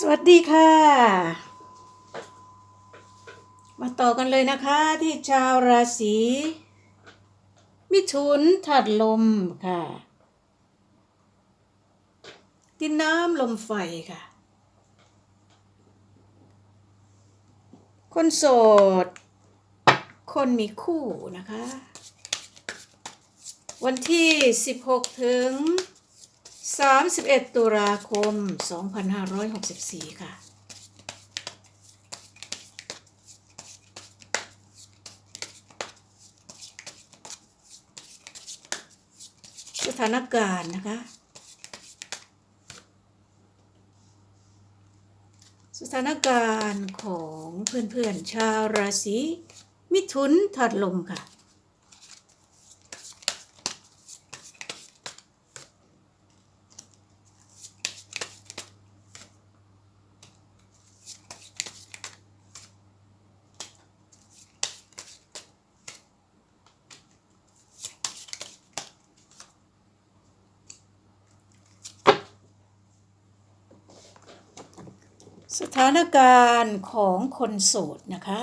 สวัสดีค่ะ มาต่อกันเลยนะคะที่ชาวราศีมิถุนถัดลมค่ะดินน้ำลมไฟค่ะ คนโสด คนมีคู่นะคะ วันที่ 16 ถึง 31 ตุลาคม 2564 ค่ะ สถานการณ์นะคะ สถานการณ์ของเพื่อนๆ ชาวราศีมิถุนถัดลมค่ะ สถานการณ์ของคนโสดนะคะ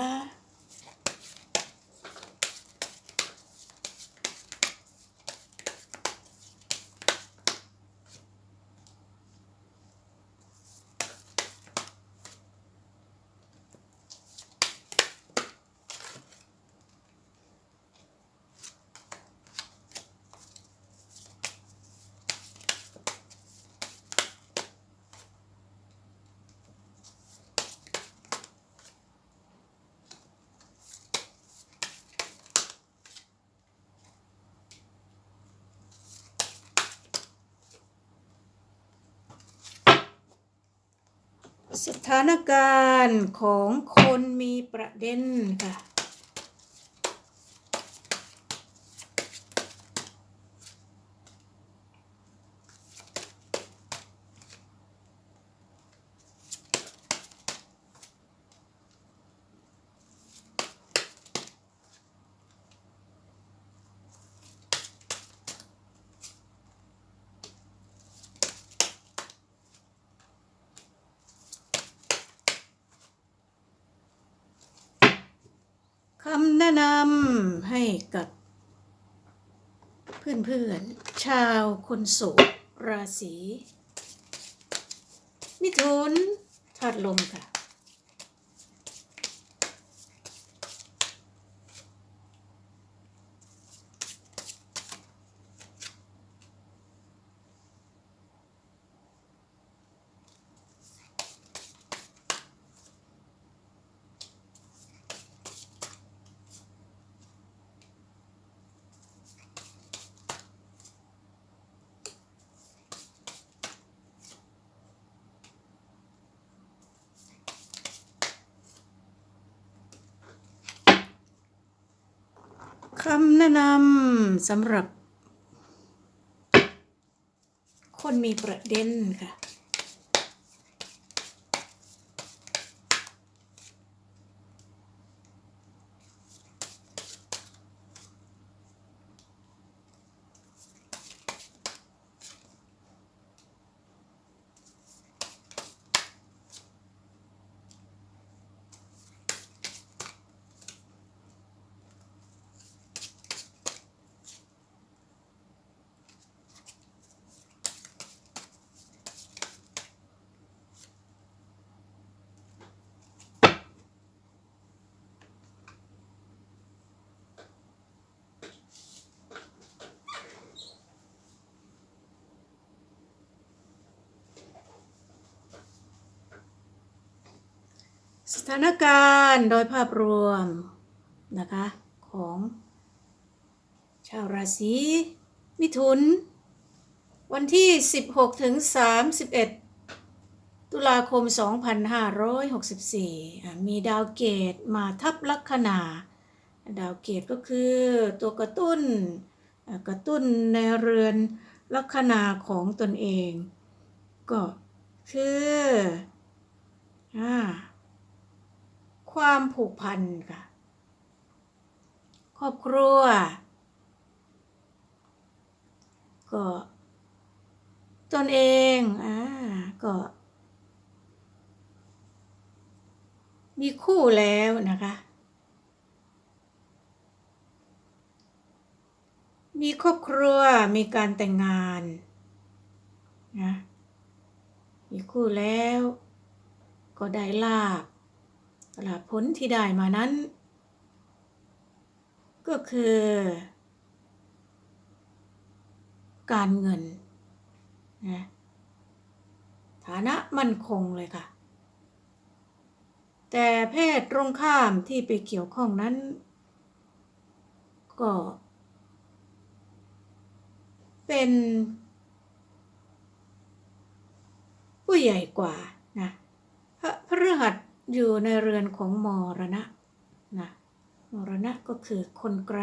สถานการณ์ของคนมีประเด็นค่ะ คำแนะนำให้กับ เพื่อนๆ ชาวคนโสดราศีมิถุนถัดลมค่ะ คำแนะนำสำหรับ คนมีประเด็นค่ะ สถานการณ์โดยภาพรวมนะคะ ของ ชาวราศีมิถุน วันที่ 16 ถึง 31 ตุลาคม 2564อ่มีดาวเกตมาทับลัคนาดาวเกตก็คือตัวกระตุ้นกระตุ้นในเรือนลัคนาของตนเอง ก็คืออ่า ความผูกพันค่ะ ครอบครัว ก็ตนเองอ่าก็ มีคู่แล้วนะคะ มีครอบครัวมีการแต่งงานนะมีคู่แล้ว ก็ได้ลาบ ลาภผลที่ได้มานั้น ก็คือ การเงินนะฐานะมั่นคงเลยค่ะ แต่เพศตรงข้ามที่ไปเกี่ยวข้องนั้น ก็ เป็น ผู้ใหญ่กว่านะพระพฤหัส อยู่ในเรือนของมรณะนะมรณะก็คือคนไกล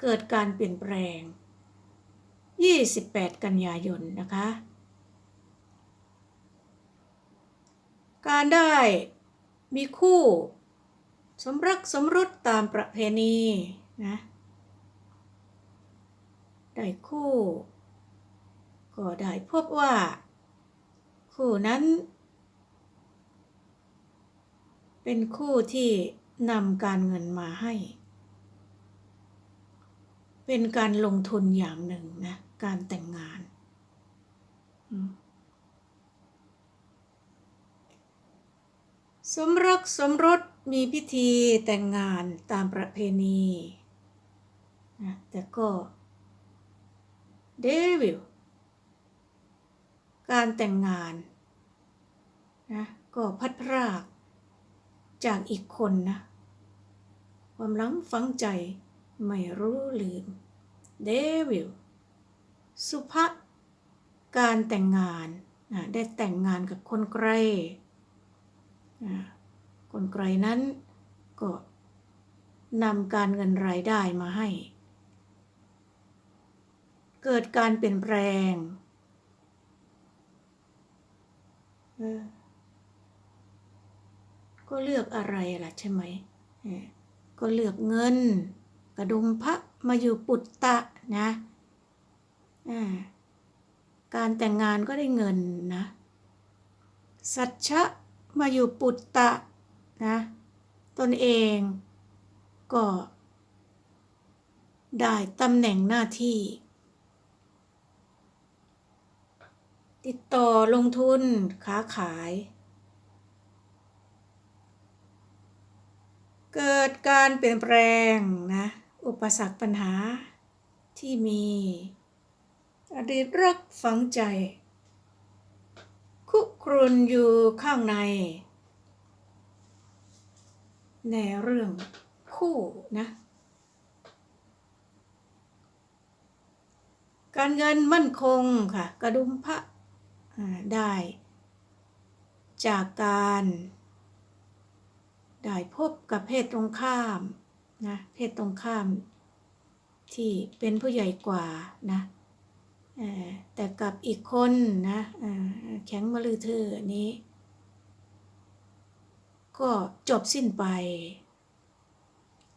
เกิดการเปลี่ยนแปลง 28 กันยายนนะคะ การได้มีคู่สมรักสมรสตามประเพณีนะได้คู่ ก็ได้พบว่า คู่นั้น เป็นคู่ที่นำการเงินมาให้ เป็นการลงทุนอย่างหนึ่งนะ การแต่งงาน สมรักสมรสมีพิธีแต่งงานตามประเพณีนะแต่ก็เดวิลการแต่งงานนะก็พัดพราก จากอีกคนนะ ความหลังฝังใจไม่รู้ลืม เดวิล สุภะการแต่งงานนะได้แต่งงานกับคนไกลนะคนไกลนั้นก็นำการเงินรายได้มาให้ เกิดการเปลี่ยนแปลง ก็เลือกอะไรล่ะใช่ไหม ก็เลือกเงิน กระดุมพระมาอยู่ปุตตะนะการแต่งงานก็ได้เงินนะ สัจชะมาอยู่ปุตตะนะตนเองก็ได้ตำแหน่งหน้าที่ ติดต่อลงทุนค้าขาย เกิดการเปลี่ยนแปลงนะอุปสรรคปัญหาที่มี อดีตรักฝังใจ คุกรุนอยู่ข้างใน ในเรื่องคู่นะ การเงินมั่นคงค่ะ กระดุมพระได้ จากการ ได้พบกับเพศตรงข้ามนะเพศตรงข้าม ที่เป็นผู้ใหญ่กว่านะแต่กับอีกคนนะแข็งมลือเธอนี้ ก็จบสิ้นไป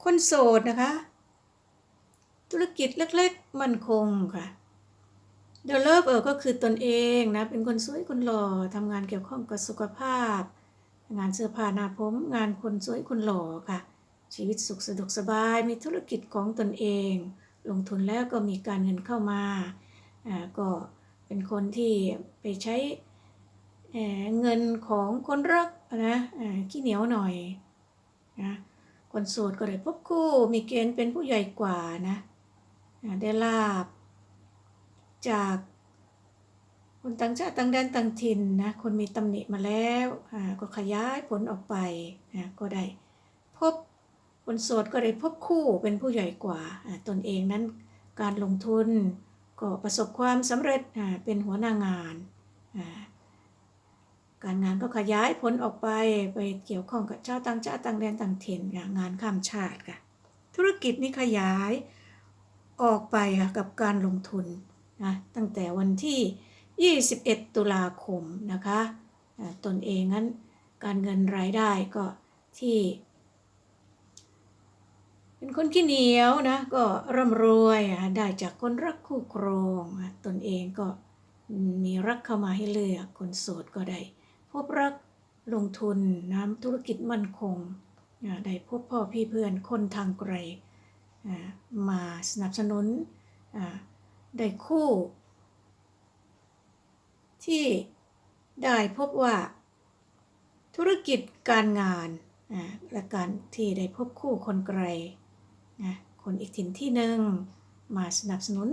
คนโสดนะคะ ธุรกิจเล็กๆมั่นคงค่ะ The Love เออก็คือตนเองนะ เป็นคนสวยคนหล่อทำงานเกี่ยวข้องกับสุขภาพ งานเสื้อผ้าหน้าผมงานคนสวยคนหล่อค่ะ ชีวิตสุขสะดวกสบายมีธุรกิจของตนเอง ลงทุนแล้วก็มีการเงินเข้ามาก็เป็นคนที่ไปใช้เงินของคนรักนะขี้เหนียวหน่อยนะคนโสดก็ได้พบคู่มีเกณฑ์เป็นผู้ใหญ่กว่านะได้ลาบจาก คนต่างชาติต่างแดนต่างถิ่นนะคนมีตำหนิมาแล้วก็ขยายผลออกไปนะก็ได้พบคนโสดก็ได้พบคู่เป็นผู้ใหญ่กว่าตนเองนั้นการลงทุนก็ประสบความสำเร็จเป็นหัวหน้างาน การงานก็ขยายผลออกไปไปเกี่ยวข้องกับเจ้าต่างชาติต่างแดนต่างถิ่นงานข้ามชาติค่ะธุรกิจนี้ขยายออกไปกับการลงทุนนะตั้งแต่วันที่ 21 ตุลาคมนะคะตนเองนั้นการเงินรายได้ก็ที่ เป็นคนขี้เหนียวนะก็ร่ำรวยได้จากคนรักคู่ครองตนเองก็มีรักเข้ามาให้เลือกคนโสดก็ได้ พบรักลงทุนนะธุรกิจมั่นคงได้พบพ่อพี่เพื่อนคนทางไกลมาสนับสนุนได้คู่ ที่ได้พบว่า ธุรกิจการงานและการที่ได้พบคู่คนไกลนะคนอีกถิ่นที่หนึ่งมาสนับสนุน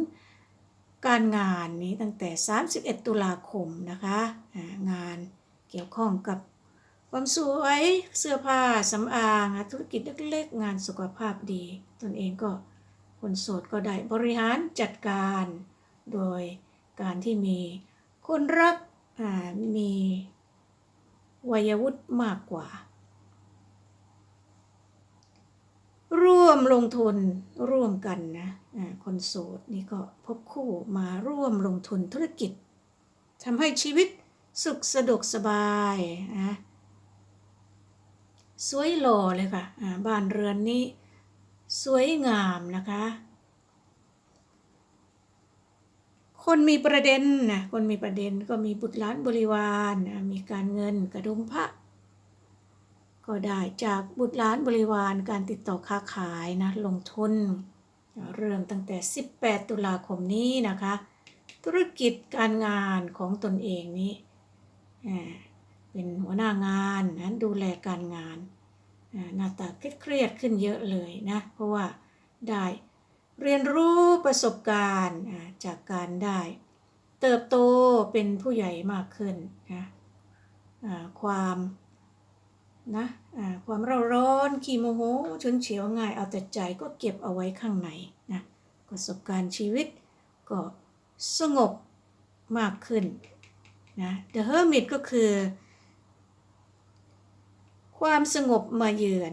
การงานนี้ตั้งแต่ 31 ตุลาคมนะคะงานเกี่ยวข้องกับความสวยเสื้อผ้าสำอางธุรกิจเล็กๆงานสุขภาพดี ตนเองก็คนโสดก็ได้บริหารจัดการ โดยการที่มี คนรักมีวัยวุฒิมากกว่า ร่วมลงทุนร่วมกันนะคนโสดนี่ก็พบคู่มาร่วมลงทุนธุรกิจทำให้ชีวิตสุขสะดวกสบายนะสวยหล่อเลยค่ะบ้านเรือนนี้สวยงามนะคะ คนมีประเด็นนะคนมีประเด็นก็มีบุตรหลานบริวารนะมีการเงินกระดุมพระก็ได้จากบุตรหลานบริวารการติดต่อค้าขายนะลงทุน เริ่มตั้งแต่ 18 ตุลาคมนี้นะคะ ธุรกิจการงานของตนเองนี้เป็นหัวหน้างานนะดูแลการงานหน้าตาเครียดขึ้นเยอะเลยนะ เพราะว่าได้ เรียนรู้ประสบการณ์จากการได้ เติบโตเป็นผู้ใหญ่มากขึ้นนะความนะความเร่าร้อนขี้โมโหฉุนเฉียวง่ายเอาแต่ใจก็เก็บเอาไว้ข้างในนะประสบการณ์ชีวิตก็สงบมากขึ้นนะ The Hermit ก็คือ ความสงบมาเยือน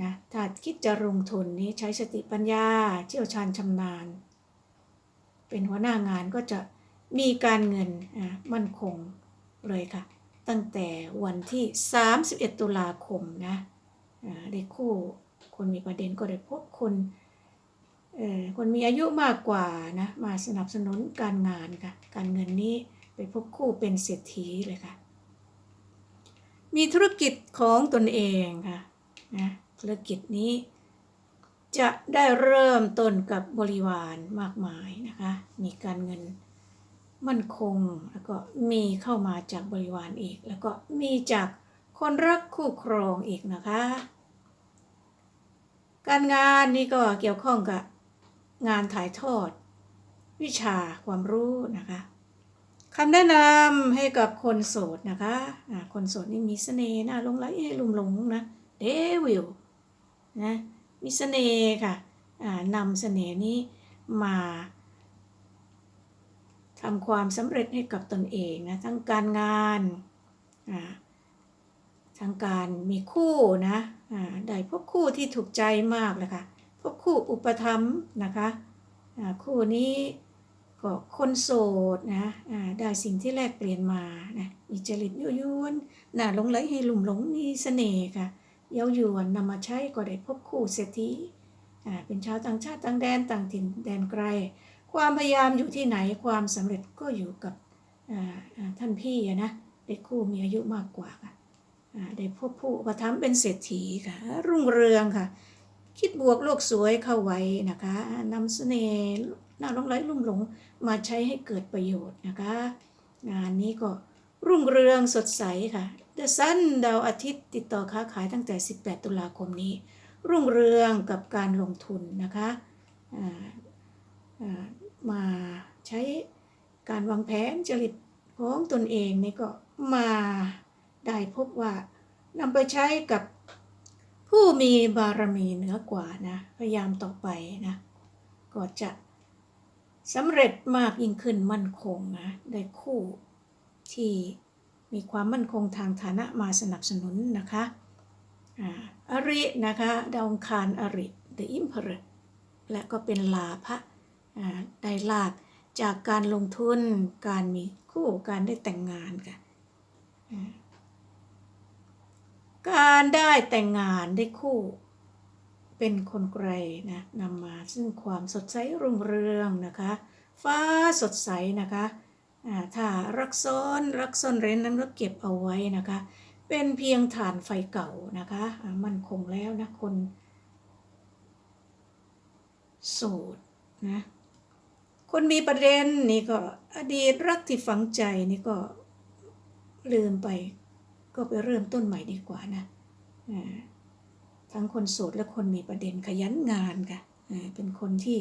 นะถ้าคิดจะลงทุนนี้ใช้สติปัญญา เชี่ยวชาญชำนาญ เป็นหัวหน้างานก็จะมีการเงินอะมั่นคงเลยค่ะ ตั้งแต่วันที่ 31 ตุลาคมนะได้คู่คนมีประเด็นก็ได้พบคนเออคนมีอายุมากกว่านะมาสนับสนุนการงานค่ะ การเงินนี้ไปพบคู่เป็นเศรษฐีเลยค่ะ มีธุรกิจของตนเองค่ะนะ ธุรกิจนี้ จะได้เริ่มต้นกับบริวารมากมายนะคะ มีการเงินมั่นคงแล้วก็มีเข้ามาจากบริวารอีก แล้วก็มีจากคนรักคู่ครองอีกนะคะ การงานนี่ก็เกี่ยวข้องกับงานถ่ายทอด วิชาความรู้นะคะคำแนะนำให้กับคนโสดนะคะอ่าคนโสดนี่มีเสน่ห์น่าหลงไหลให้ลุ่มหลงนะเดวิล นะมีเสน่ห์ค่ะอ่านำเสน่ห์นี้มาทำความสำเร็จให้กับตนเองนะทั้งการงานอ่าทั้งการมีคู่นะอ่าได้พบคู่ที่ถูกใจมากเลยค่ะพบคู่อุปถัมนะคะอ่าคู่นี้ก็คนโสดนะอ่าได้สิ่งที่แลกเปลี่ยนมานะมีจริตยั่ยวนน่าหลงไหลให้หลุ่มหลงมีเสน่ห์ค่ะ เย้ายวนนำมาใช้ก็ได้พบคู่เศรษฐีอ่าเป็นชาวต่างชาติต่างแดนต่างถิ่นแดนไกล ความพยายามอยู่ที่ไหนความสำเร็จก็อยู่กับอ่าท่านพี่นะได้คู่มีอายุมากกว่าค่ะอ่าได้พบผู้ประทับเป็นเศรษฐีค่ะ รุ่งเรืองค่ะ คิดบวกโลกสวยเข้าไว้นะคะนำเสน่ห์น่าหลงไหลลุ่มหลงมาใช้ให้เกิดประโยชน์นะคะ งานนี้ก็รุ่งเรืองสดใสค่ะ The Sun ดาวอาทิตย์ติดต่อค้าขายตั้งแต่ 18 ตุลาคมนี้ รุ่งเรืองกับการลงทุนนะคะมาใช้การวางแผนจริตของตนเองนี่ก็มาได้พบว่านำไปใช้กับผู้มีบารมีเหนือกว่านะพยายามต่อไปนะก็จะสำเร็จมากยิ่งขึ้นมั่นคงนะได้คู่ที่ มีความมั่นคงทางฐานะมาสนับสนุนนะคะออรินะคะดาวคารอริ The Emperor และก็เป็นลาภะได้ลาภจากการลงทุนการมีคู่การได้แต่งงานค่ะการได้แต่งงานได้คู่ เป็นคนไกลนะนำมาซึ่งความสดใสรุ่งเรืองนะคะ ฟ้าสดใสนะคะ ถ้ารักซ้อนรักซ่อนเร้นนั้นก็เก็บเอาไว้นะคะ เป็นเพียงฐานไฟเก่านะคะมันคงแล้วนะคนโสดนะคนมีประเด็นนี่ก็อดีตรักที่ฝังใจนี่ก็ลืมไป ก็ไปเริ่มต้นใหม่ดีกว่านะอ่าทั้งคนโสดและคนมีประเด็นขยันงานค่ะอ่าเป็นคนที่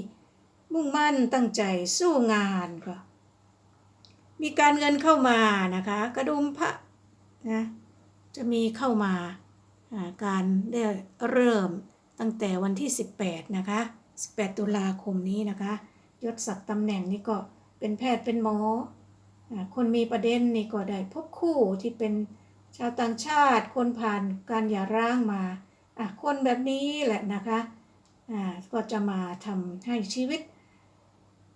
มุ่งมั่นตั้งใจสู้งานค่ะ มีการเงินเข้ามานะคะ กระดุมพระนะจะมีเข้ามาการได้เริ่มตั้งแต่วันที่ 18 นะคะ 18 ตุลาคมนี้นะคะยศศักดิ์ตำแหน่งนี่ก็เป็นแพทย์เป็นหมอคนมีประเด็นนี่ก็ได้พบคู่ที่เป็นชาวต่างชาติ คนผ่านการหย่าร้างมาคนแบบนี้แหละนะคะก็จะมาทำให้ชีวิต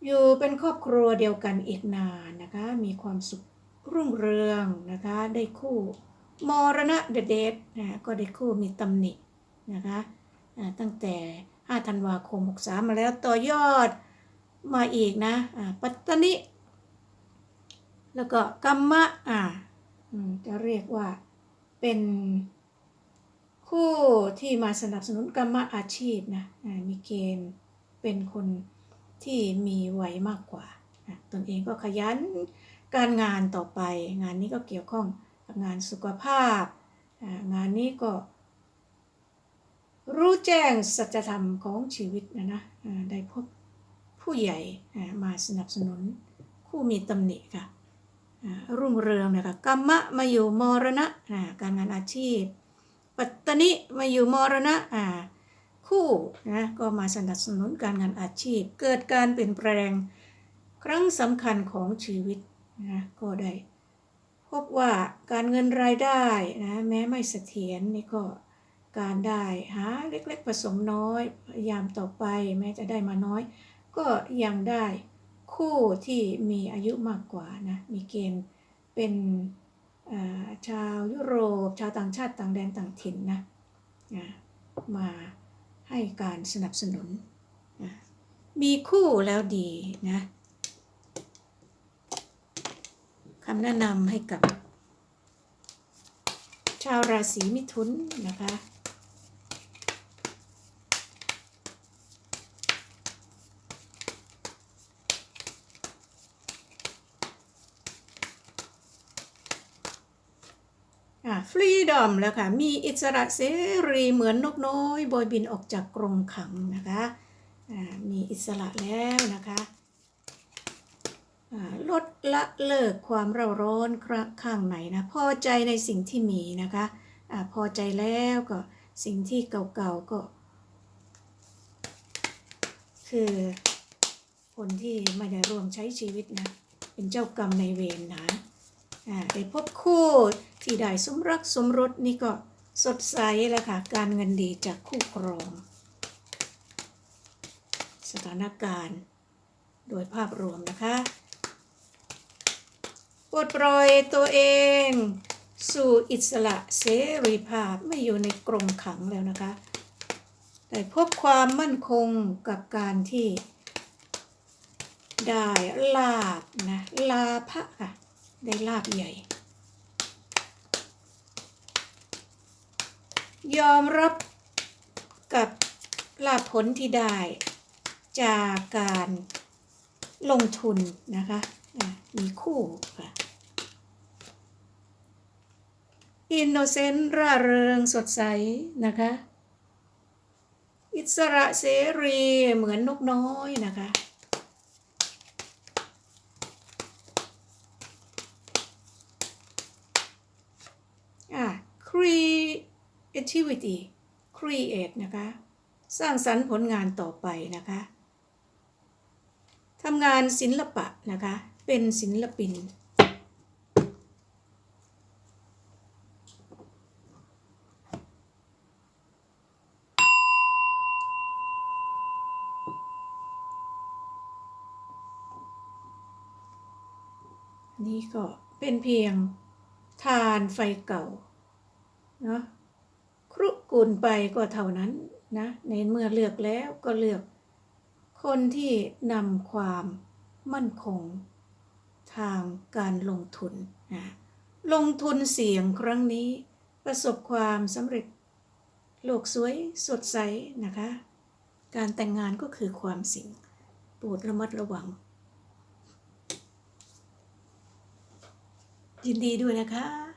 อยู่เป็นครอบครัวเดียวกันอีกนานนะคะ มีความสุขรุ่งเรืองนะคะ ได้คู่มรณะเด็ดๆนะก็ได้คู่มีตำหนินะคะตั้งแต่ 5 ธันวาคม 63 มาแล้วต่อยอดมาอีกนะอัตตานิ แล้วก็กัมมะอ่าจะเรียกว่าเป็นคู่ที่มาสนับสนุนกรรมะอาชีพนะอ่ามีเกณฑ์เป็นคน ที่มีไหวมากกว่า ตนเองก็ขยันการงานต่อไป งานนี้ก็เกี่ยวข้องกับงานสุขภาพ งานนี้ก็ รู้แจ้งสัจธรรมของชีวิตนะนะได้พบผู้ใหญ่มาสนับสนุนคู่มีตำหนิค่ะรุ่งเรืองนะคะกรรมะมาอยู่มรณะการงานอาชีพ ปัตตานิมาอยู่มรณะ คู่นะก็มาสนับสนุนการงานอาชีพ เกิดการเปลี่ยนแปลง ครั้งสำคัญของชีวิตนะก็ได้พบว่าการเงินรายได้นะแม้ไม่เสถียรนี่ก็การได้หาเล็กๆผสมน้อยพยายามต่อไปแม้จะได้มาน้อย ก็ยังได้คู่ที่มีอายุมากกว่านะมีเกณฑ์เป็นชาวยุโรป ชาวต่างชาติต่างแดนต่างถิ่นนะมา ให้การสนับสนุนนะมีคู่แล้วดีนะคำแนะนำให้กับ ชาวราศีมิถุนนะคะ อะฟรีดอมแล้วค่ะ มีอิสระเสรีเหมือนนกน้อยโบยบินออกจากกรงขังนะคะมีอิสระแล้วนะคะลดละเลิกความเร่าร้อนข้างในนะพอใจในสิ่งที่มีนะคะอาพอใจแล้วก็สิ่งที่เก่าๆก็ คือคนที่ไม่ได้ร่วมใช้ชีวิตนะ เป็นเจ้ากรรมในายเวรนะ ได้พบคู่ที่ได้สมรักสมรสนี่ก็สดใสแล้วค่ะ การเงินดีจากคู่ครอง สถานการณ์ โดยภาพรวมนะคะปลดปล่อยตัวเอง สู่อิสระเสรีภาพไม่อยู่ในกรงขังแล้วนะคะ ได้พบความมั่นคงกับการที่ ได้ลาบนะลาภะค่ะ ได้ลาบใหญ่ ยอมรับกับลาภผลที่ได้ จากการลงทุนนะคะ มีคู่ค่ะ อินโนเซนต์ร่าเริงสดใสนะคะ อิสระเสรีเหมือนนกน้อยนะคะ creativity create นะคะ สร้างสรรค์ผลงานต่อไปนะคะทำงานศิลปะนะคะ เป็นศิลปิน นี่ก็เป็นเพียงทานไฟเก่า เนาะครุกุลไปก็เท่านั้นนะในเมื่อเลือกแล้วก็เลือก คนที่นำความมั่นคงทางการลงทุนนะลงทุนเสี่ยงครั้งนี้ ประสบความสำเร็จ โลกสวยสดใสนะคะ การแต่งงานก็คือความสิ่งโปรดระมัดระวัง ยินดีด้วยนะคะ